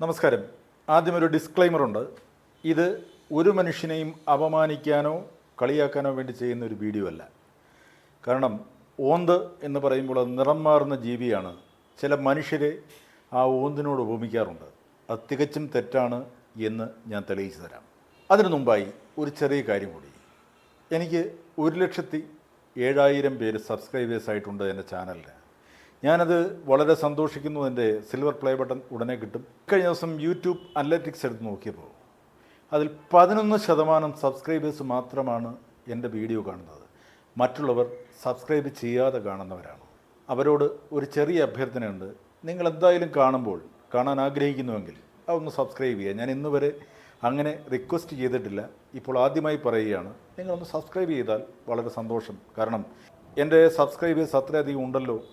നമസ്കാരം. ആദ്യം ഒരു ഡിസ്ക്ലൈമർ ഉണ്ട്. ഇത് ഒരു മനുഷ്യനെയും അപമാനിക്കാനോ കളിയാക്കാനോ വേണ്ടി ചെയ്യുന്ന ഒരു വീഡിയോ അല്ല. കാരണം ഓന്ത് എന്ന് പറയുമ്പോൾ അത് നിറം മാറുന്ന ജീവിയാണ്. ചില മനുഷ്യരെ ആ ഓന്തിനോട് ഉപമിക്കാറുണ്ട്. അത് തികച്ചും തെറ്റാണ് എന്ന് ഞാൻ തെളിയിച്ചു തരാം. അതിനു മുമ്പായി ഒരു ചെറിയ കാര്യം കൂടി. എനിക്ക് ഒരു ലക്ഷത്തി ഏഴായിരം പേര് സബ്സ്ക്രൈബേഴ്സ് ആയിട്ടുണ്ട് എന്റെ ചാനലിന് ഞാനത് വളരെ സന്തോഷിക്കുന്നു. എന്റെ സിൽവർ പ്ലേ ബട്ടൺ ഉടനെ കിട്ടും. കഴിഞ്ഞ ദിവസം യൂട്യൂബ് അനലറ്റിക്സ് എടുത്ത് നോക്കിയപ്പോൾ അതിൽ പതിനൊന്ന് ശതമാനം സബ്സ്ക്രൈബേഴ്സ് മാത്രമാണ് എന്റെ വീഡിയോ കാണുന്നത്. മറ്റുള്ളവർ സബ്സ്ക്രൈബ് ചെയ്യാതെ കാണുന്നവരാണ്. അവരോട് ഒരു ചെറിയ അഭ്യർത്ഥനയുണ്ട്. നിങ്ങൾ എന്തായാലും കാണുമ്പോൾ കാണാൻ ആഗ്രഹിക്കുന്നുവെങ്കിൽ അതൊന്ന് സബ്സ്ക്രൈബ് ചെയ്യുക. ഞാൻ ഇന്ന് വരെ അങ്ങനെ റിക്വസ്റ്റ് ചെയ്തിട്ടില്ല. ഇപ്പോൾ ആദ്യമായി പറയുകയാണ് നിങ്ങളൊന്ന് സബ്സ്ക്രൈബ് ചെയ്താൽ വളരെ സന്തോഷം. കാരണം എന്റെ സബ്സ്ക്രൈബേഴ്സ് അത്രയധികം ഉണ്ടല്ലോ.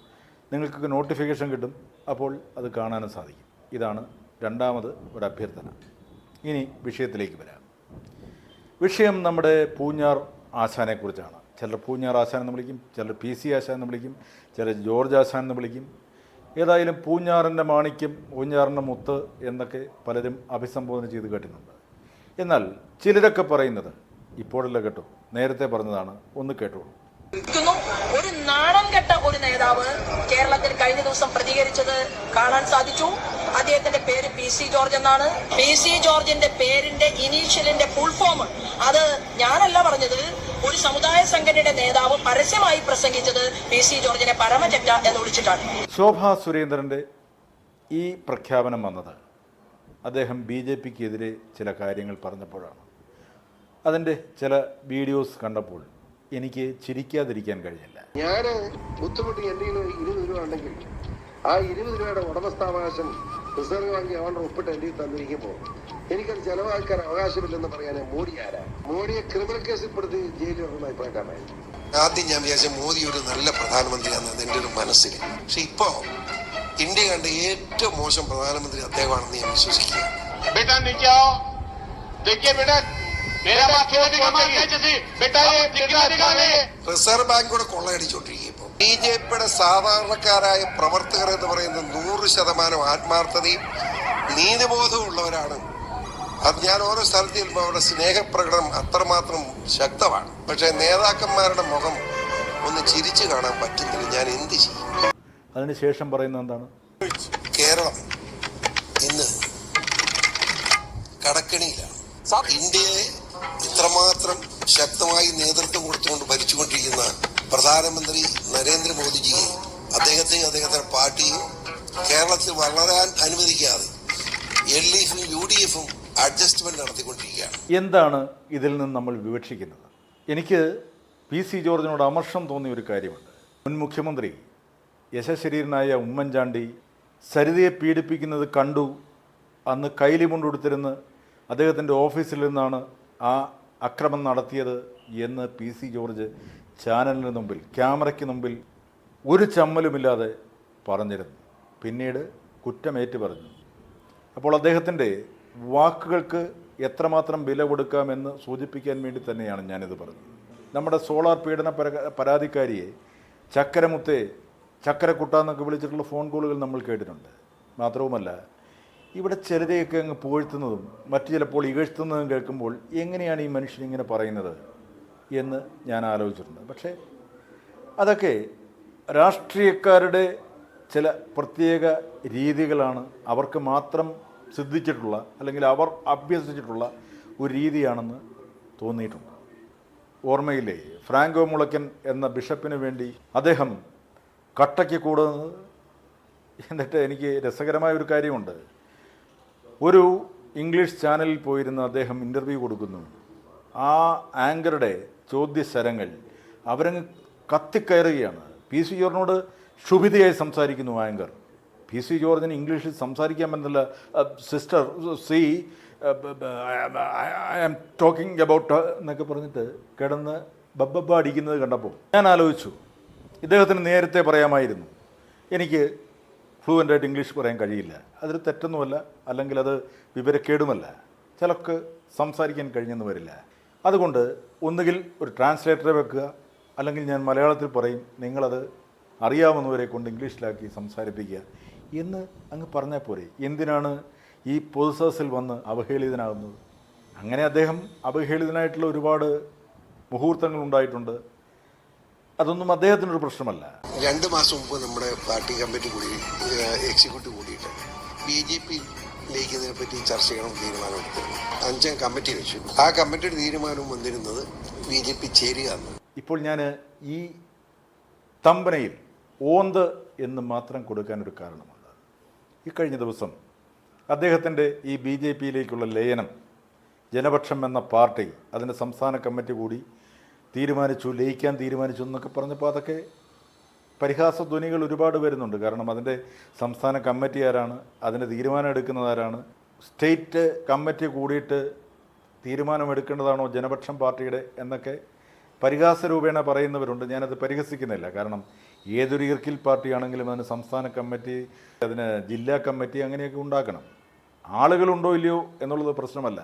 നിങ്ങൾക്ക് നോട്ടിഫിക്കേഷൻ കിട്ടും. അപ്പോൾ അത് കാണാനും സാധിക്കും. ഇതാണ് രണ്ടാമത് ഒരു അഭ്യർത്ഥന. ഇനി വിഷയത്തിലേക്ക് വരാം. വിഷയം നമ്മുടെ പൂഞ്ഞാർ ആശാനെക്കുറിച്ചാണ് ചിലർ പൂഞ്ഞാർ ആശാൻ എന്ന് വിളിക്കും ചിലർ പി സി ആശാൻ എന്ന് വിളിക്കും ചിലർ ജോർജ് ആശാൻ എന്ന് വിളിക്കും. ഏതായാലും പൂഞ്ഞാറിന്റെ മാണിക്യം പൂഞ്ഞാറിന്റെ മുത്ത് എന്നൊക്കെ പലരും അഭിസംബോധന ചെയ്ത് കേട്ടിട്ടുണ്ട്. എന്നാൽ ചിലരൊക്കെ പറയുന്നത് ഇപ്പോഴല്ല കേട്ടോ നേരത്തെ പറഞ്ഞതാണ് ഒന്ന് കേട്ടോളൂ. ഒരു നാണം കെട്ട ഒരു നേതാവ് കേരളത്തിൽ കഴിഞ്ഞ ദിവസം പ്രതികരിച്ചത് കാണാൻ സാധിച്ചു. അദ്ദേഹത്തിന്റെ പേര് പി സി ജോർജ് എന്നാണ്. പി സി ജോർജിന്റെ പേരിന്റെ ഇനീഷ്യലിന്റെ ഫുൾ ഫോം അത് ഞാനല്ല പറഞ്ഞത് ഒരു സമുദായ സംഘടനയുടെ നേതാവ് പരസ്യമായി പ്രസംഗിച്ചത് പി സി ജോർജിനെ പരമചറ്റ എന്ന് വിളിച്ചിട്ടാണ്. ശോഭ സുരേന്ദ്രന്റെ ഈ പ്രഖ്യാപനം വന്നത് അദ്ദേഹം ബി ജെ പിക്കെതിരെ ചില കാര്യങ്ങൾ പറഞ്ഞപ്പോഴാണ്. അതിന്റെ ചില വീഡിയോസ് കണ്ടപ്പോൾ എനിക്ക് ചിരിക്കാതിരിക്കാൻ കഴിഞ്ഞില്ല. ഞാൻ ബുദ്ധിമുട്ടി എന്റെ ഇരുപത് രൂപ ഉണ്ടെങ്കിൽ ആ ഇരുപത് രൂപയുടെ ഉടമസ്ഥാവകാശം റിസർവ് ബാങ്ക് ഗവർണർ ഒപ്പിട്ട് എന്റെ തന്നിരിക്കുമ്പോൾ എനിക്കത് ചെലവാക്കാൻ അവകാശമില്ലെന്ന് പറയാൻ മോഡി ആരാ? മോഡിയെ ക്രിമിനൽ കേസിൽ പെടുത്തി ജയിലിൽ ഇടുന്ന അഭിപ്രായക്കാരനായിരുന്നു ആദ്യം ഞാൻ വിചാരിച്ച മോദി ഒരു നല്ല പ്രധാനമന്ത്രിയാണെന്ന് എന്റെ ഒരു മനസ്സിൽ പക്ഷെ ഇപ്പോ ഇന്ത്യ കണ്ട ഏറ്റവും മോശം പ്രധാനമന്ത്രി അദ്ദേഹമാണെന്ന് ഞാൻ വിശ്വസിക്കുക റിസർവ് ബാങ്ക് കൂടെ കൊള്ളയടിച്ചോണ്ടിരിക്കും ഇപ്പൊ. ബി ജെ പിയുടെ സാധാരണക്കാരായ പ്രവർത്തകർ എന്ന് പറയുന്ന നൂറ് ശതമാനം ആത്മാർത്ഥതയും നീതിബോധവും ഉള്ളവരാണ് അത് ഞാൻ ഓരോ സ്ഥലത്ത് ചെല്ലുമ്പോൾ അവരുടെ സ്നേഹപ്രകടനം അത്രമാത്രം ശക്തമാണ്. പക്ഷേ നേതാക്കന്മാരുടെ മുഖം ഒന്ന് ചിരിച്ചു കാണാൻ പറ്റുന്നില്ല ഞാൻ എന്ത് ചെയ്യും? അതിനുശേഷം പറയുന്നത് എന്താണ്? കേരളം ഇന്ന് കടക്കണിയിലാണ്. ഇന്ത്യയെ ഇത്രമാത്രം ശക്തമായി നേതൃത്വം കൊടുത്തുകൊണ്ട് ഭരിച്ചുകൊണ്ടിരിക്കുന്ന പ്രധാനമന്ത്രി നരേന്ദ്രമോദിജിയെ അദ്ദേഹത്തെയും അദ്ദേഹത്തിന്റെ പാർട്ടിയും കേരളത്തിൽ വളരാൻ അനുവദിക്കാതെ എൽ ഡി എഫും യു ഡി എഫും അഡ്ജസ്റ്റ്മെന്റ് നടത്തിക്കൊണ്ടിരിക്കുകയാണ്. എന്താണ് ഇതിൽ നിന്ന് നമ്മൾ വിവക്ഷിക്കുന്നത്? എനിക്ക് പി സി ജോർജിനോട് അമർഷം തോന്നിയ ഒരു കാര്യമുണ്ട്. മുൻ മുഖ്യമന്ത്രി യശശരീരനായ ഉമ്മൻചാണ്ടി സരിതയെ പീഡിപ്പിക്കുന്നത് കണ്ടു. അന്ന് കൈലി കൊണ്ടുകൊടുത്തിരുന്ന് അദ്ദേഹത്തിന്റെ ഓഫീസിൽ നിന്നാണ് ആ അക്രമം നടത്തിയത് എന്ന് പി സി ജോർജ് ചാനലിന് മുമ്പിൽ ക്യാമറയ്ക്ക് മുമ്പിൽ ഒരു ചമ്മലുമില്ലാതെ പറഞ്ഞിരുന്നു. പിന്നീട് കുറ്റമേറ്റ് പറഞ്ഞു. അപ്പോൾ അദ്ദേഹത്തിന്റെ വാക്കുകൾക്ക് എത്രമാത്രം വില കൊടുക്കാമെന്ന് സൂചിപ്പിക്കാൻ വേണ്ടി തന്നെയാണ് ഞാനിത് പറഞ്ഞത്. നമ്മുടെ സോളാർ പീഡന പര- പരാതിക്കാരിയെ ചക്കരമുത്തെ ചക്കരക്കുട്ട എന്നൊക്കെ വിളിച്ചിട്ടുള്ള ഫോൺ കോളുകൾ നമ്മൾ കേട്ടിട്ടുണ്ട്. മാത്രവുമല്ല ഇവിടെ ചിലരെയൊക്കെ അങ്ങ് പുകഴ്ത്തുന്നതും മറ്റു ചിലപ്പോൾ ഇകഴ്ത്തുന്നതും കേൾക്കുമ്പോൾ എങ്ങനെയാണ് ഈ മനുഷ്യൻ ഇങ്ങനെ പറയുന്നത് എന്ന് ഞാൻ ആലോചിച്ചിട്ടുണ്ട്. പക്ഷേ അതൊക്കെ രാഷ്ട്രീയക്കാരുടെ ചില പ്രത്യേക രീതികളാണ് അവർക്ക് മാത്രം സിദ്ധിച്ചിട്ടുള്ള അല്ലെങ്കിൽ അവർ അഭ്യസിച്ചിട്ടുള്ള ഒരു രീതിയാണെന്ന് തോന്നിയിട്ടുണ്ട്. ഓർമ്മയില്ലേ? ഫ്രാങ്കോ മുളയ്ക്കൻ എന്ന ബിഷപ്പിന് വേണ്ടി അദ്ദേഹം കട്ടയ്ക്ക് കൂടുന്നത്? എന്നിട്ട് എനിക്ക് രസകരമായ ഒരു കാര്യമുണ്ട്. ഒരു ഇംഗ്ലീഷ് ചാനലിൽ പോയിരുന്ന അദ്ദേഹം ഇന്റർവ്യൂ കൊടുക്കുന്നു. ആ ആങ്കറുടെ ചോദ്യശരങ്ങൾ അവരങ്ങ് കത്തിക്കയറുകയാണ്. പി സി ജോർജിനോട് ക്ഷുഭിതയായി സംസാരിക്കുന്നു ആങ്കർ. പി സി ജോർജിന് ഇംഗ്ലീഷിൽ സംസാരിക്കാൻ പറ്റുന്നില്ല sister see I am talking about എന്നൊക്കെ പറഞ്ഞിട്ട് കിടന്ന് ബബ്ബബ്ബ അടിക്കുന്നത് കണ്ടപ്പോൾ ഞാൻ ആലോചിച്ചു. ഇദ്ദേഹത്തിന് നേരത്തെ പറയാമായിരുന്നു. എനിക്ക് ഫ്ലുവന്റ് ആയിട്ട് ഇംഗ്ലീഷ് പറയാൻ കഴിയില്ല. അതൊരു തെറ്റൊന്നുമല്ല അല്ലെങ്കിൽ അത് വിവരക്കേടുമല്ല. ചിലർക്ക് സംസാരിക്കാൻ കഴിഞ്ഞെന്ന് വരില്ല. അതുകൊണ്ട് ഒന്നുകിൽ ഒരു ട്രാൻസ്ലേറ്ററെ വെക്കുക അല്ലെങ്കിൽ ഞാൻ മലയാളത്തിൽ പറയും നിങ്ങളത് അറിയാവുന്നവരെ കൊണ്ട് ഇംഗ്ലീഷിലാക്കി സംസാരിപ്പിക്കുക എന്ന് അങ്ങ് പറഞ്ഞാൽ പോരെ. എന്തിനാണ് ഈ പൊതുസദസ്സിൽ വന്ന് അവഹേളിതനാകുന്നത്? അങ്ങനെ അദ്ദേഹം അവഹേളിതനായിട്ടുള്ള ഒരുപാട് മുഹൂർത്തങ്ങൾ ഉണ്ടായിട്ടുണ്ട്. അതൊന്നും അദ്ദേഹത്തിനൊരു പ്രശ്നമല്ല. രണ്ട് മാസം മുമ്പ് നമ്മുടെ പാർട്ടി കമ്മിറ്റി കൂടി എക്സിക്യൂട്ടീവ് കൂടിയിട്ട് ബി ജെ പി ലയിക്കുന്നതിനെ പറ്റി ചർച്ച ചെയ്യണം തീരുമാനമെടുത്തിരുന്നു അഞ്ചാം കമ്മിറ്റി വെച്ചു. ആ കമ്മിറ്റിയുടെ തീരുമാനം വന്നിരുന്നത് ബി ജെ പി ചേരുക എന്ന് ഇപ്പോൾ ഞാൻ ഈ തമ്പനയിൽ ഓന്ത് എന്ന് മാത്രം കൊടുക്കാനൊരു കാരണമുണ്ട്. ഈ കഴിഞ്ഞ ദിവസം അദ്ദേഹത്തിന്റെ ഈ ബി ജെ പിയിലേക്കുള്ള ലയനം ജനപക്ഷം എന്ന പാർട്ടി അതിന്റെ സംസ്ഥാന കമ്മിറ്റി കൂടി തീരുമാനിച്ചു ലയിക്കാൻ തീരുമാനിച്ചു എന്നൊക്കെ പറഞ്ഞപ്പോൾ അതൊക്കെ പരിഹാസ ധ്വനികൾ ഒരുപാട് വരുന്നുണ്ട്. കാരണം അതിന്റെ സംസ്ഥാന കമ്മിറ്റി ആരാണ് അതിന്റെ തീരുമാനം എടുക്കുന്നത് ആരാണ് സ്റ്റേറ്റ് കമ്മിറ്റി കൂടിയിട്ട് തീരുമാനമെടുക്കേണ്ടതാണോ ജനപക്ഷം പാർട്ടിയുടെ എന്നൊക്കെ പരിഹാസ രൂപേണ പറയുന്നവരുണ്ട്. ഞാനത് പരിഹസിക്കുന്നില്ല. കാരണം ഏതൊരു ഇർക്കിൽ പാർട്ടിയാണെങ്കിലും അതിന് സംസ്ഥാന കമ്മിറ്റി അതിന് ജില്ലാ കമ്മിറ്റി അങ്ങനെയൊക്കെ ഉണ്ടാക്കണം. ആളുകളുണ്ടോ ഇല്ലയോ എന്നുള്ളത് പ്രശ്നമല്ല.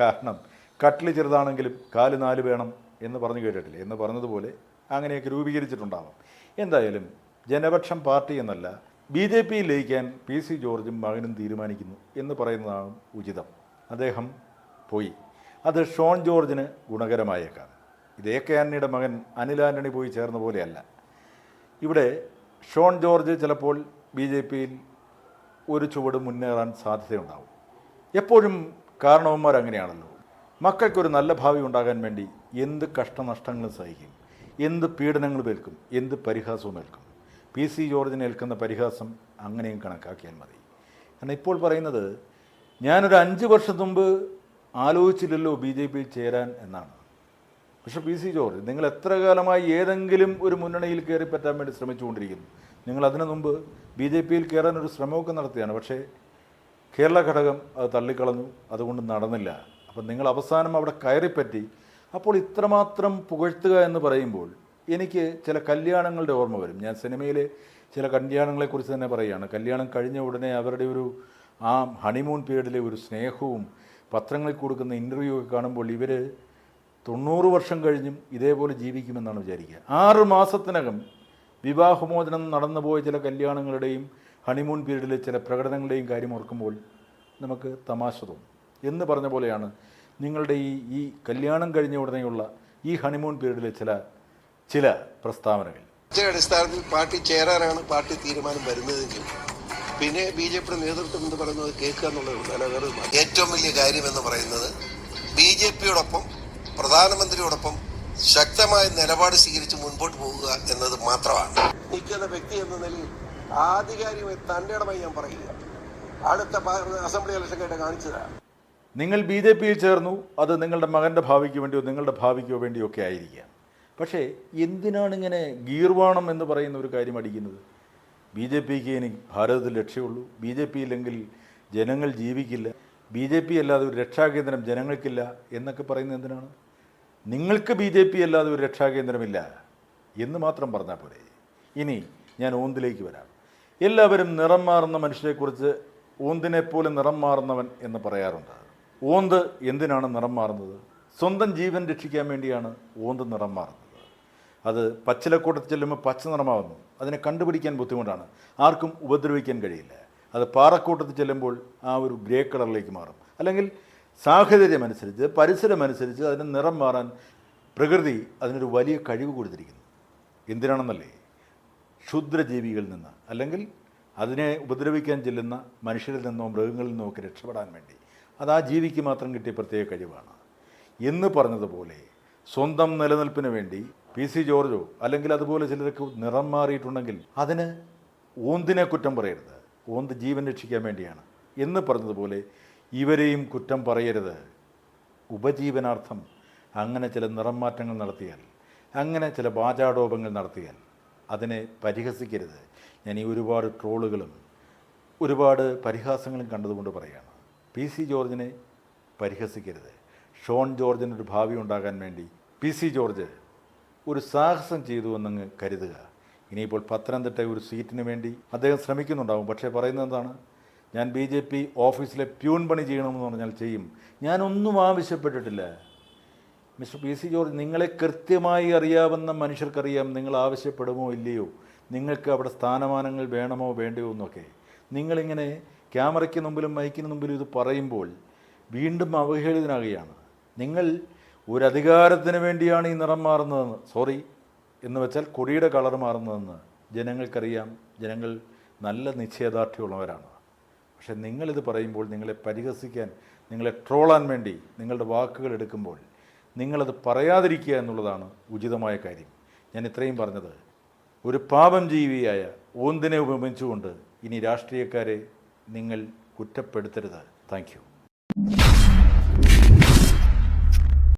കാരണം കട്ടിൽ ചെറുതാണെങ്കിലും കാൽ നാല് വേണം എന്ന് പറഞ്ഞു കേട്ടിട്ടില്ല? എന്ന് പറഞ്ഞതുപോലെ അങ്ങനെയൊക്കെ രൂപീകരിച്ചിട്ടുണ്ടാവാം. എന്തായാലും ജനപക്ഷം പാർട്ടി എന്നല്ല ബി ജെ പിയിൽ ലയിക്കാൻ പി സി ജോർജും മകനും തീരുമാനിക്കുന്നു എന്ന് പറയുന്നതാണ് ഉചിതം. അദ്ദേഹം പോയി. അത് ഷോൺ ജോർജിന് ഗുണകരമായേക്കാം. ഇത് എ കെ ആന്റണിയുടെ മകൻ അനിൽ ആന്റണി പോയി ചേർന്ന പോലെയല്ല. ഇവിടെ ഷോൺ ജോർജ് ചിലപ്പോൾ ബി ജെ പിയിൽ ഒരു ചുവട് മുന്നേറാൻ സാധ്യതയുണ്ടാവും. എപ്പോഴും കാരണവന്മാർ അങ്ങനെയാണല്ലോ മക്കൾക്കൊരു നല്ല ഭാവി ഉണ്ടാകാൻ വേണ്ടി എന്ത് കഷ്ടനഷ്ടങ്ങളും സഹിക്കും? എന്ത് പീഡനങ്ങളും ഏൽക്കും? എന്ത് പരിഹാസവും ഏൽക്കും? പി സി ജോർജിന് ഏൽക്കുന്ന പരിഹാസം അങ്ങനെയും കണക്കാക്കിയാൽ മതി. കാരണം ഇപ്പോൾ പറയുന്നത് ഞാനൊരു അഞ്ച് വർഷം മുമ്പ് ആലോചിച്ചില്ലല്ലോ ബി ജെ പിയിൽ ചേരാൻ എന്നാണ്. പക്ഷെ പി സി ജോർജ് നിങ്ങൾ എത്ര കാലമായി ഏതെങ്കിലും ഒരു മുന്നണിയിൽ കയറി പറ്റാൻ വേണ്ടി ശ്രമിച്ചുകൊണ്ടിരിക്കുന്നു. നിങ്ങൾ അതിനു മുമ്പ് ബി ജെ പിയിൽ കയറാൻ ഒരു ശ്രമമൊക്കെ നടത്തിയാണ്. പക്ഷേ കേരള ഘടകം അത് തള്ളിക്കളഞ്ഞു. അതുകൊണ്ട് നടന്നില്ല. അപ്പം നിങ്ങൾ അവസാനം അവിടെ കയറിപ്പറ്റി അപ്പോൾ ഇത്രമാത്രം പുകഴ്ത്തുക എന്ന് പറയുമ്പോൾ എനിക്ക് ചില കല്യാണങ്ങളുടെ ഓർമ്മ വരും. ഞാൻ സിനിമയിലെ ചില കല്യാണങ്ങളെക്കുറിച്ച് തന്നെ പറയുകയാണ്. കല്യാണം കഴിഞ്ഞ ഉടനെ അവരുടെ ഒരു ആ ഹണിമൂൺ പീരീഡിലെ ഒരു സ്നേഹവും പത്രങ്ങളിൽ കൊടുക്കുന്ന ഇന്റർവ്യൂ ഒക്കെ കാണുമ്പോൾ ഇവർ തൊണ്ണൂറ് വർഷം കഴിഞ്ഞും ഇതേപോലെ ജീവിക്കുമെന്നാണ് വിചാരിക്കുക. ആറ് മാസത്തിനകം വിവാഹമോചനം നടന്നുപോയ ചില കല്യാണങ്ങളുടെയും ഹണിമൂൺ പീരീഡിലെ ചില പ്രകടനങ്ങളുടെയും കാര്യം ഓർക്കുമ്പോൾ നമുക്ക് തമാശ തോന്നും. എന്ന് പറഞ്ഞ പോലെയാണ്. നിങ്ങളുടെ ഈ ഈ കല്യാണം കഴിഞ്ഞ ഉടനെയുള്ള ഈ ഹണിമൂൺ പീരീഡിലെ ചില ചില പ്രസ്താവനകൾ. അടിസ്ഥാനത്തിൽ പാർട്ടി ചേരാനാണ് പാർട്ടി തീരുമാനം വരുന്നതെങ്കിൽ പിന്നെ ബി ജെ പിയുടെ നേതൃത്വം എന്ന് പറയുന്നത് കേൾക്കുക എന്നുള്ളത് ഏറ്റവും വലിയ കാര്യം എന്ന് പറയുന്നത് ബി ജെ പിയോടൊപ്പം പ്രധാനമന്ത്രിയോടൊപ്പം ശക്തമായ നിലപാട് സ്വീകരിച്ച് മുൻപോട്ട് പോകുക എന്നത് മാത്രമാണ്. നിൽക്കുന്ന വ്യക്തി എന്ന നിലയിൽ ആധികാരികമായി തന്റെ ഇടമായി ഞാൻ പറയുക അടുത്ത അസംബ്ലി ഇലക്ഷൻ കേട്ട് കാണിച്ചതാണ്. നിങ്ങൾ ബി ജെ പിയിൽ ചേർന്നു അത് നിങ്ങളുടെ മകന്റെ ഭാവിക്ക് വേണ്ടിയോ നിങ്ങളുടെ ഭാവിക്കോ വേണ്ടിയോ ഒക്കെ ആയിരിക്കാം. പക്ഷേ എന്തിനാണ് ഇങ്ങനെ ഗീർവാണം എന്ന് പറയുന്ന ഒരു കാര്യം അടിക്കുന്നത്? ബി ജെ പിക്ക് ഇനി ഭാരതത്തിൽ രക്ഷയുള്ളൂ. ബി ജെ പി ഇല്ലെങ്കിൽ ജനങ്ങൾ ജീവിക്കില്ല. ബി ജെ പി അല്ലാതെ ഒരു രക്ഷാകേന്ദ്രം ജനങ്ങൾക്കില്ല എന്നൊക്കെ പറയുന്നത് എന്തിനാണ്? നിങ്ങൾക്ക് ബി ജെ പി അല്ലാതെ ഒരു രക്ഷാകേന്ദ്രമില്ല എന്ന് മാത്രം പറഞ്ഞാൽ പോരെ. ഇനി ഞാൻ ഓന്തിലേക്ക് വരാം. എല്ലാവരും നിറം മാറുന്ന മനുഷ്യരെക്കുറിച്ച് ഓന്തിനെപ്പോലെ നിറം മാറുന്നവൻ എന്ന് പറയാറുണ്ട്. ഓന്ത് എന്തിനാണ് നിറം മാറുന്നത്? സ്വന്തം ജീവൻ രക്ഷിക്കാൻ വേണ്ടിയാണ് ഓന്ത് നിറം മാറുന്നത്. അത് പച്ചിലക്കൂട്ടത്തിൽ ചെല്ലുമ്പോൾ പച്ച നിറമാവുന്നു. അതിനെ കണ്ടുപിടിക്കാൻ ബുദ്ധിമുട്ടാണ്. ആർക്കും ഉപദ്രവിക്കാൻ കഴിയില്ല. അത് പാറക്കൂട്ടത്തിൽ ചെല്ലുമ്പോൾ ആ ഒരു ഗ്രേ കളറിലേക്ക് മാറും. അല്ലെങ്കിൽ സാഹചര്യമനുസരിച്ച് പരിസരമനുസരിച്ച് അതിന് നിറം മാറാൻ പ്രകൃതി അതിനൊരു വലിയ കഴിവ് കൊടുത്തിരിക്കുന്നു. എന്തിനാണെന്നല്ലേ? ക്ഷുദ്രജീവികളിൽ നിന്ന്. അല്ലെങ്കിൽ അതിനെ ഉപദ്രവിക്കാൻ ചെല്ലുന്ന മനുഷ്യരിൽ നിന്നോ മൃഗങ്ങളിൽ നിന്നോ ഒക്കെ രക്ഷപ്പെടാൻ വേണ്ടി. അത് ആ ജീവിക്ക് മാത്രം കിട്ടിയ പ്രത്യേക കഴിവാണ്. എന്ന് പറഞ്ഞതുപോലെ സ്വന്തം നിലനിൽപ്പിന് വേണ്ടി പി സി ജോർജോ അല്ലെങ്കിൽ അതുപോലെ ചിലർക്ക് നിറം മാറിയിട്ടുണ്ടെങ്കിൽ അതിന് ഓന്തിനെ കുറ്റം പറയരുത്. ഓന്ത് ജീവൻ രക്ഷിക്കാൻ വേണ്ടിയാണ്. എന്ന് പറഞ്ഞതുപോലെ ഇവരെയും കുറ്റം പറയരുത്. ഉപജീവനാർത്ഥം അങ്ങനെ ചില നിറം മാറ്റങ്ങൾ നടത്തിയാൽ അങ്ങനെ ചില വാചാടോപങ്ങൾ നടത്തിയാൽ അതിനെ പരിഹസിക്കരുത്. ഞാൻ ഈ ഒരുപാട് ട്രോളുകളും ഒരുപാട് പരിഹാസങ്ങളും കണ്ടതുകൊണ്ട് പറയുകയാണ് പി സി ജോർജിനെ പരിഹസിക്കരുത്. ഷോൺ ജോർജിനൊരു ഭാവി ഉണ്ടാകാൻ വേണ്ടി പി സി ജോർജ് ഒരു സാഹസം ചെയ്തു എന്നങ്ങ് കരുതുക. ഇനിയിപ്പോൾ പത്തനംതിട്ട ഒരു സീറ്റിന് വേണ്ടി അദ്ദേഹം ശ്രമിക്കുന്നുണ്ടാവും. പക്ഷേ പറയുന്നത് എന്താണ്? ഞാൻ ബി ജെ പി ഓഫീസിലെ പ്യൂൺ പണി ചെയ്യണമെന്ന് പറഞ്ഞാൽ ചെയ്യും. ഞാനൊന്നും ആവശ്യപ്പെട്ടിട്ടില്ല. മിസ്റ്റർ പി സി ജോർജ് നിങ്ങളെ കൃത്യമായി അറിയാവുന്ന മനുഷ്യർക്കറിയാം നിങ്ങൾ ആവശ്യപ്പെടുമോ ഇല്ലയോ? നിങ്ങൾക്ക് അവിടെ സ്ഥാനമാനങ്ങൾ വേണമോ വേണ്ടയോ എന്നൊക്കെ. നിങ്ങളിങ്ങനെ ക്യാമറയ്ക്ക് മുമ്പിലും മൈക്കിന് മുമ്പിലും ഇത് പറയുമ്പോൾ വീണ്ടും അവഹേളിതനാകുകയാണ്. നിങ്ങൾ ഒരു വേണ്ടിയാണ് ഈ നിറം മാറുന്നതെന്ന് സോറി എന്ന് വെച്ചാൽ കൊടിയുടെ കളർ മാറുന്നതെന്ന് ജനങ്ങൾക്കറിയാം. ജനങ്ങൾ നല്ല നിശ്ചയദാർഢ്യമുള്ളവരാണ്. പക്ഷേ നിങ്ങളിത് പറയുമ്പോൾ നിങ്ങളെ പരിഹസിക്കാൻ നിങ്ങളെ ട്രോളാൻ വേണ്ടി നിങ്ങളുടെ വാക്കുകൾ എടുക്കുമ്പോൾ നിങ്ങളത് പറയാതിരിക്കുക എന്നുള്ളതാണ് ഉചിതമായ കാര്യം. ഞാൻ ഇത്രയും പറഞ്ഞത്. ഒരു പാപം ജീവിയായ ഓന്തിനെ ഉപമിച്ചുകൊണ്ട് ഇനി രാഷ്ട്രീയക്കാരെ നിങ്ങൾ കുറ്റപ്പെടുത്തരുത്. താങ്ക്